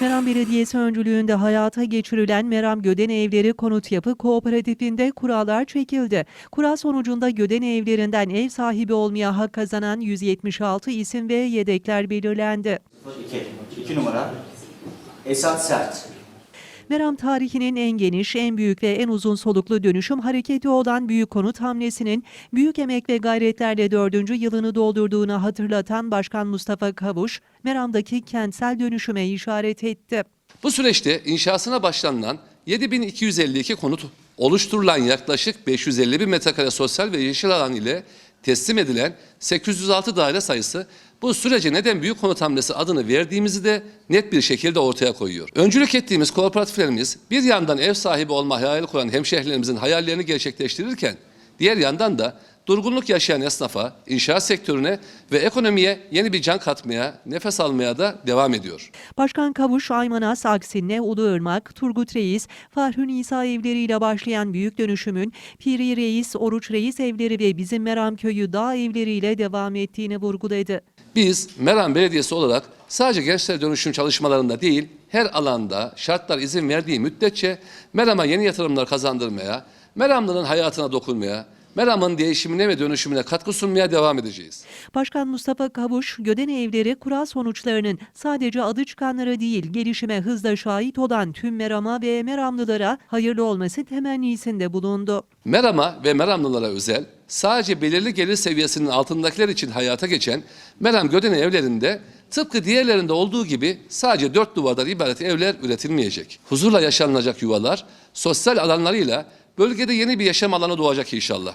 Meram Belediyesi öncülüğünde hayata geçirilen Meram Göden Evleri Konut Yapı Kooperatifinde kurallar çekildi. Kura sonucunda Göden Evlerinden ev sahibi olmaya hak kazanan 176 isim ve yedekler belirlendi. 2. 2 numara. Esat Sert. Meram tarihinin en geniş, en büyük ve en uzun soluklu dönüşüm hareketi olan Büyük Konut hamlesinin büyük emek ve gayretlerle dördüncü yılını doldurduğunu hatırlatan Başkan Mustafa Kavuş, Meram'daki kentsel dönüşüme işaret etti. Bu süreçte inşasına başlanılan 7252 konut oluşturulan yaklaşık 551 metrekare sosyal ve yeşil alan ile teslim edilen 806 daire sayısı bu sürece neden büyük konut hamlesi adını verdiğimizi de net bir şekilde ortaya koyuyor. Öncülük ettiğimiz kooperatiflerimiz bir yandan ev sahibi olma hayali kuran hemşehrilerimizin hayallerini gerçekleştirirken diğer yandan da durgunluk yaşayan esnafa, inşaat sektörüne ve ekonomiye yeni bir can katmaya, nefes almaya da devam ediyor. Başkan Kavuş, Aymanas, Aksinle, Uluırmak, Turgut Reis, Fahrün İsa evleriyle başlayan büyük dönüşümün Piri Reis, Oruç Reis evleri ve bizim Meram Köyü dağ evleriyle devam ettiğini vurguladı. Biz Meram Belediyesi olarak sadece gençler dönüşüm çalışmalarında değil, her alanda şartlar izin verdiği müddetçe Meram'a yeni yatırımlar kazandırmaya, Meramlı'nın hayatına dokunmaya, Meram'ın değişimine ve dönüşümüne katkı sunmaya devam edeceğiz. Başkan Mustafa Kavuş, Göden Evleri kura sonuçlarının sadece adı çıkanlara değil, gelişime hızla şahit olan tüm Meram'a ve Meramlılara hayırlı olması temennisinde bulundu. Meram'a ve Meramlılara özel, sadece belirli gelir seviyesinin altındakiler için hayata geçen Meram Gödene evlerinde tıpkı diğerlerinde olduğu gibi sadece dört duvardan ibaret evler üretilmeyecek. Huzurla yaşanılacak yuvalar, sosyal alanlarıyla bölgede yeni bir yaşam alanı doğacak inşallah.